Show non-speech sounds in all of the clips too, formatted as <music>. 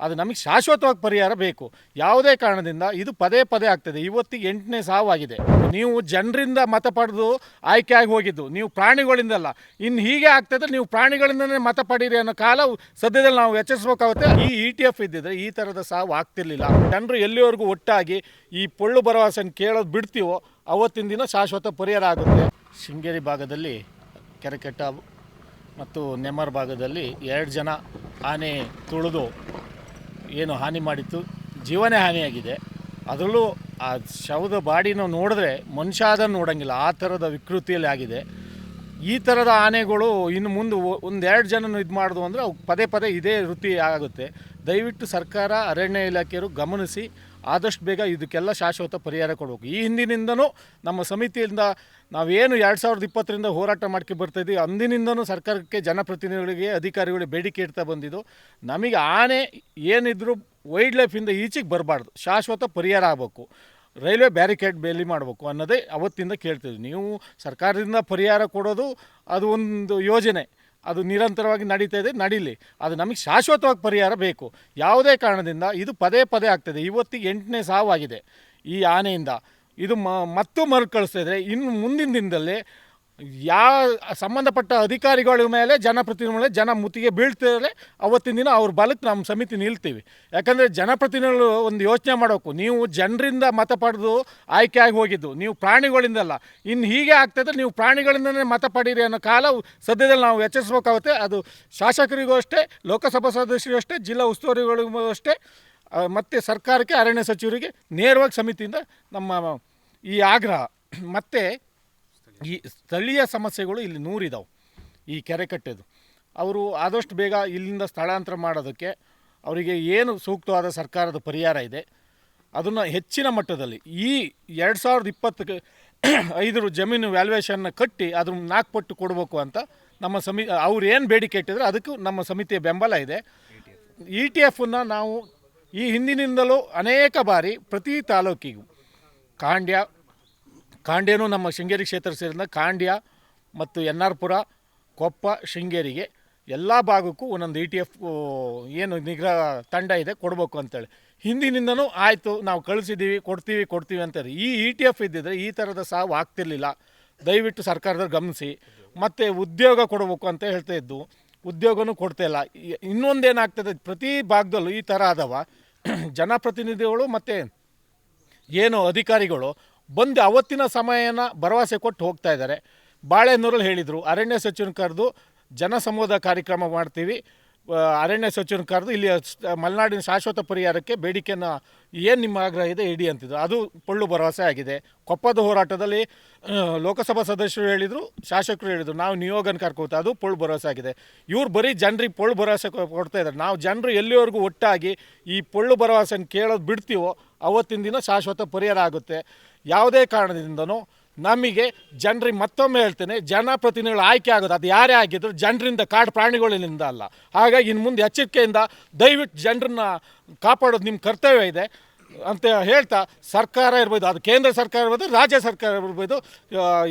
ಅದು ನಮಗೆ ಶಾಶ್ವತವಾಗಿ ಪರಿಹಾರ ಬೇಕು. ಯಾವುದೇ ಕಾರಣದಿಂದ ಇದು ಪದೇ ಪದೇ ಆಗ್ತದೆ. ಇವತ್ತಿಗೆ ಎಂಟನೇ ಸಾವಾಗಿದೆ. ನೀವು ಜನರಿಂದ ಮತ ಪಡೆದು ಆಯ್ಕೆ ಆಗಿ ಹೋಗಿದ್ದು. ನೀವು ಪ್ರಾಣಿಗಳಿಂದಲ್ಲ. ಇನ್ನು ಹೀಗೆ ಆಗ್ತದೆ ನೀವು ಪ್ರಾಣಿಗಳಿಂದನೇ ಮತ ಪಡೀರಿ ಅನ್ನೋ ಕಾಲ ಸದ್ಯದಲ್ಲಿ ನಾವು ಎಚ್ಚರಿಸಬೇಕಾಗುತ್ತೆ. ಈ ಇ ಟಿ ಎಫ್ ಇದ್ದಿದ್ರೆ ಈ ಥರದ ಸಾವು ಆಗ್ತಿರ್ಲಿಲ್ಲ. ಜನರು ಎಲ್ಲಿವರೆಗೂ ಒಟ್ಟಾಗಿ ಈ ಪೊಳ್ಳು ಭರವಸೆನ ಕೇಳೋದು ಬಿಡ್ತೀವೋ ಅವತ್ತಿನ ದಿನ ಶಾಶ್ವತ ಪರಿಹಾರ ಆಗುತ್ತೆ. ಶೃಂಗೇರಿ ಭಾಗದಲ್ಲಿ ಕೆರೆಕಟ್ಟ ಮತ್ತು ನೆಮ್ಮರ್ ಭಾಗದಲ್ಲಿ ಎರಡು ಜನ ಆನೆ ತುಳಿದು ಏನು ಹಾನಿ ಮಾಡಿತ್ತು, ಜೀವನೇ ಹಾನಿಯಾಗಿದೆ. ಅದರಲ್ಲೂ ಆ ಶವದ ಬಾಡಿನ ನೋಡಿದ್ರೆ ಮನುಷ್ಯ ಅದನ್ನು ನೋಡೋಂಗಿಲ್ಲ, ಆ ಥರದ ವಿಕೃತಿಯಲ್ಲಿ ಆಗಿದೆ. ಈ ಥರದ ಆನೆಗಳು ಇನ್ನು ಮುಂದೆ ಒಂದೆರಡು ಜನನು ಇದು ಮಾಡೋದು ಅಂದರೆ ಪದೇ ಪದೇ ಇದೇ ವೃತ್ತಿ ಆಗುತ್ತೆ. ದಯವಿಟ್ಟು ಸರ್ಕಾರ, ಅರಣ್ಯ ಇಲಾಖೆಯರು ಗಮನಿಸಿ, ಆದಷ್ಟು ಬೇಗ ಇದಕ್ಕೆಲ್ಲ ಶಾಶ್ವತ ಪರಿಹಾರ ಕೊಡಬೇಕು. ಈ ಹಿಂದಿನಿಂದನೂ ನಮ್ಮ ಸಮಿತಿಯಿಂದ ನಾವೇನು ಎರಡು ಸಾವಿರದ ಇಪ್ಪತ್ತರಿಂದ ಹೋರಾಟ ಮಾಡ್ಕೊಂಡು ಬರ್ತಾಯಿದ್ದೀವಿ ಅಂದಿನಿಂದನೂ ಸರ್ಕಾರಕ್ಕೆ ಜನಪ್ರತಿನಿಧಿಗಳಿಗೆ, ಅಧಿಕಾರಿಗಳಿಗೆ ಬೇಡಿಕೆ ಇಡ್ತಾ ಬಂದಿದ್ದು, ನಮಗೆ ಆನೆ ಏನಿದ್ರು ವೈಲ್ಡ್ ಲೈಫಿಂದ ಈಚೆಗೆ ಬರಬಾರ್ದು. ಶಾಶ್ವತ ಪರಿಹಾರ ಆಗಬೇಕು. ರೈಲ್ವೆ ಬ್ಯಾರಿಕೇಡ್ ಬೇಲಿ ಮಾಡಬೇಕು ಅನ್ನೋದೇ ಅವತ್ತಿಂದ ಕೇಳ್ತಿದ್ವಿ. ನೀವು ಸರ್ಕಾರದಿಂದ ಪರಿಹಾರ ಕೊಡೋದು ಅದು ಒಂದು ಯೋಜನೆ. ಅದು ನಿರಂತರವಾಗಿ ನಡೀತಾ ಇದೆ, ನಡೀಲಿ. ಅದು ನಮಗೆ ಶಾಶ್ವತವಾಗಿ ಪರಿಹಾರ ಬೇಕು. ಯಾವುದೇ ಕಾರಣದಿಂದ ಇದು ಪದೇ ಪದೇ ಆಗ್ತದೆ. ಇವತ್ತಿಗೆ ಎಂಟನೇ ಸಾವಾಗಿದೆ ಈ ಆನೆಯಿಂದ. ಇದು ಮ ಮರು ಮರುಕಳಿಸ್ತಾ ಇದ್ದರೆ ಇನ್ನು ಮುಂದಿನ ದಿನದಲ್ಲಿ ಯಾವ ಸಂಬಂಧಪಟ್ಟ ಅಧಿಕಾರಿಗಳ ಮೇಲೆ, ಜನಪ್ರತಿನಿಧಿಗಳ ಮೇಲೆ, ಜನ ಮುತ್ತಿಗೆ ಬೀಳ್ತಿರಲೇ, ಅವತ್ತಿನ ದಿನ ಅವ್ರ ಬಲಕ್ಕೆ ನಮ್ಮ ಸಮಿತಿ ನಿಲ್ತೀವಿ. ಯಾಕಂದರೆ ಜನಪ್ರತಿನಿಧಿಗಳು ಒಂದು ಯೋಚನೆ ಮಾಡಬೇಕು ನೀವು ಜನರಿಂದ ಮತ ಪಡೆದು ಆಯ್ಕೆ ಆಗಿ ಹೋಗಿದ್ದು, ನೀವು ಪ್ರಾಣಿಗಳಿಂದಲ್ಲ. ಇನ್ನು ಹೀಗೆ ಆಗ್ತದೆ ನೀವು ಪ್ರಾಣಿಗಳಿಂದನೇ ಮತ ಪಡೀರಿ ಅನ್ನೋ ಕಾಲ ಸದ್ಯದಲ್ಲಿ ನಾವು ಎಚ್ಚರಿಸಬೇಕಾಗುತ್ತೆ ಅದು ಶಾಸಕರಿಗೂ ಅಷ್ಟೇ, ಲೋಕಸಭಾ ಸದಸ್ಯರಿಗೂ ಅಷ್ಟೇ, ಜಿಲ್ಲಾ ಉಸ್ತುವಾರಿಗಳಿಗೂ ಅಷ್ಟೇ ಮತ್ತು ಸರ್ಕಾರಕ್ಕೆ, ಅರಣ್ಯ ಸಚಿವರಿಗೆ ನೇರವಾಗಿ ಸಮಿತಿಯಿಂದ ನಮ್ಮ ಈ ಆಗ್ರಹ. ಮತ್ತು ಈ ಸ್ಥಳೀಯ ಸಮಸ್ಯೆಗಳು ಇಲ್ಲಿ ನೂರಿದಾವೆ ಈ ಕೆರೆ ಕಟ್ಟೆದು ಅವರು ಆದಷ್ಟು ಬೇಗ ಇಲ್ಲಿಂದ ಸ್ಥಳಾಂತರ ಮಾಡೋದಕ್ಕೆ ಅವರಿಗೆ ಏನು ಸೂಕ್ತವಾದ ಸರ್ಕಾರದ ಪರಿಹಾರ ಇದೆ, ಅದನ್ನು ಹೆಚ್ಚಿನ ಮಟ್ಟದಲ್ಲಿ ಈ ಎರಡು ಸಾವಿರದ ಇಪ್ಪತ್ತಕ್ಕೆ <clears throat> ಐದರ ಜಮೀನು ವ್ಯಾಲ್ಯೂಯೇಷನ್ನ ಕಟ್ಟಿ ಅದ್ರ ನಾಲ್ಕು ಪಟ್ಟು ಕೊಡಬೇಕು ಅಂತ ನಮ್ಮ ಸಮಿ, ಅವ್ರು ಏನು ಬೇಡಿಕೆ ಇಟ್ಟಿದ್ರೆ ಅದಕ್ಕೂ ನಮ್ಮ ಸಮಿತಿಯ ಬೆಂಬಲ ಇದೆ. ಇ ಟಿ ಎಫನ್ನು ನಾವು ಈ ಹಿಂದಿನಿಂದಲೂ ಅನೇಕ ಬಾರಿ ಪ್ರತಿ ತಾಲೂಕಿಗೂ ಕಾಂಡ್ಯ ಕಾಂಡ್ಯನೂ ನಮ್ಮ ಶೃಂಗೇರಿ ಕ್ಷೇತ್ರ ಸೇರಿದ ಖಾಂಡ್ಯ ಮತ್ತು ಎನ್ ಆರ್ ಕೊಪ್ಪ, ಶೃಂಗೇರಿಗೆ ಎಲ್ಲ ಭಾಗಕ್ಕೂ ಒಂದೊಂದು ಇ ಟಿ ಎಫ್ ಏನು ನಿಗ್ರಹ ತಂಡ ಇದೆ, ಕೊಡಬೇಕು ಅಂತೇಳಿ. ಹಿಂದಿನಿಂದನೂ ಆಯಿತು, ನಾವು ಕಳಿಸಿದ್ದೀವಿ ಕೊಡ್ತೀವಿ ಕೊಡ್ತೀವಿ ಅಂತಾರೆ ಈ ಇ ಟಿ ಎಫ್ ಇದ್ದಿದ್ರೆ ಈ ಥರದ ಸಾವು ಆಗ್ತಿರ್ಲಿಲ್ಲ. ದಯವಿಟ್ಟು ಸರ್ಕಾರದವ್ರು ಗಮನಿಸಿ. ಮತ್ತು ಉದ್ಯೋಗ ಕೊಡಬೇಕು ಅಂತ ಹೇಳ್ತಾ ಇದ್ದು, ಉದ್ಯೋಗನೂ ಕೊಡ್ತಾ ಇಲ್ಲ. ಇ- ಇನ್ನೊಂದೇನಾಗ್ತದೆ, ಪ್ರತಿ ಭಾಗದಲ್ಲೂ ಈ ಥರ ಅದಾವ <clears throat> ಜನಪ್ರತಿನಿಧಿಗಳು ಮತ್ತು ಏನು ಅಧಿಕಾರಿಗಳು ಬಂದು ಅವತ್ತಿನ ಸಮಯನ ಭರವಸೆ ಕೊಟ್ಟು ಹೋಗ್ತಾ ಇದ್ದಾರೆ. ಬಾಳೆನೂರಲ್ಲಿ ಹೇಳಿದರು, ಅರಣ್ಯ ಸಚಿವನ ಕರೆದು ಜನಸಂವಾದ ಕಾರ್ಯಕ್ರಮ ಮಾಡ್ತೀವಿ. ಅರಣ್ಯ ಸಚಿವನ ಕರೆದು ಇಲ್ಲಿ ಮಲೆನಾಡಿನ ಶಾಶ್ವತ ಪರಿಹಾರಕ್ಕೆ ಬೇಡಿಕೆನ ಏನು ನಿಮ್ಮ ಆಗ್ರಹ ಇದೆ ಇಡಿ ಅಂತಿದ್ರು. ಅದು ಪೊಳ್ಳು ಭರವಸೆ ಆಗಿದೆ. ಕೊಪ್ಪದ ಹೋರಾಟದಲ್ಲಿ ಲೋಕಸಭಾ ಸದಸ್ಯರು ಹೇಳಿದರು, ಶಾಸಕರು ಹೇಳಿದರು, ನಾವು ನಿಯೋಗನ ಕರ್ಕೋತ ಅದು ಪೊಳ್ಳು ಭರವಸೆ ಆಗಿದೆ. ಇವ್ರು ಬರೀ ಜನರಿಗೆ ಪೊಳ್ಳು ಭರವಸೆ ಕೊಡ್ತಾ ಇದ್ದಾರೆ. ನಾವು ಜನರು ಎಲ್ಲಿವರೆಗೂ ಒಟ್ಟಾಗಿ ಈ ಪೊಳ್ಳು ಭರವಸೆನ ಕೇಳೋದು ಬಿಡ್ತೀವೋ, ಅವತ್ತಿನ ದಿನ ಶಾಶ್ವತ ಪರಿಹಾರ ಆಗುತ್ತೆ. ಯಾವುದೇ ಕಾರಣದಿಂದನೂ ನಮಗೆ ಜನರಿಗೆ ಮತ್ತೊಮ್ಮೆ ಹೇಳ್ತೇನೆ, ಜನಪ್ರತಿನಿಧಿಗಳು ಆಯ್ಕೆ ಆಗೋದು, ಅದು ಯಾರೇ ಆಗಿದ್ರು ಜನರಿಂದ ಕಾಡು ಪ್ರಾಣಿಗಳಿಂದ ಅಲ್ಲ. ಹಾಗಾಗಿ ಇನ್ನು ಮುಂದೆ ಎಚ್ಚರಿಕೆಯಿಂದ ದಯವಿಟ್ಟು ಜನರನ್ನ ಕಾಪಾಡೋದು ನಿಮ್ಮ ಕರ್ತವ್ಯ ಇದೆ ಅಂತ ಹೇಳ್ತಾ, ಸರ್ಕಾರ ಇರ್ಬೋದು, ಅದು ಕೇಂದ್ರ ಸರ್ಕಾರ ಇರ್ಬೋದು, ರಾಜ್ಯ ಸರ್ಕಾರ ಇರ್ಬೋದು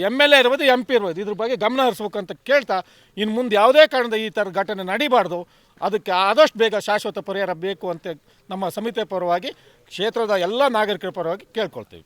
ಎಂ ಎಲ್ ಎ ಇರ್ಬೋದು, ಎಂ ಪಿ ಇರ್ಬೋದು, ಇದ್ರ ಬಗ್ಗೆ ಗಮನ ಹರಿಸ್ಬೇಕು ಅಂತ ಕೇಳ್ತಾ, ಇನ್ನು ಮುಂದೆ ಯಾವುದೇ ಕಾರಣದ ಈ ಥರ ಘಟನೆ ನಡಿಬಾರ್ದು, ಅದಕ್ಕೆ ಆದಷ್ಟು ಬೇಗ ಶಾಶ್ವತ ಪರಿಹಾರ ಬೇಕು ಅಂತ ನಮ್ಮ ಸಮಿತಿಯ ಪರವಾಗಿ, ಕ್ಷೇತ್ರದ ಎಲ್ಲ ನಾಗರಿಕರ ಪರವಾಗಿ ಕೇಳ್ಕೊಳ್ತೀವಿ.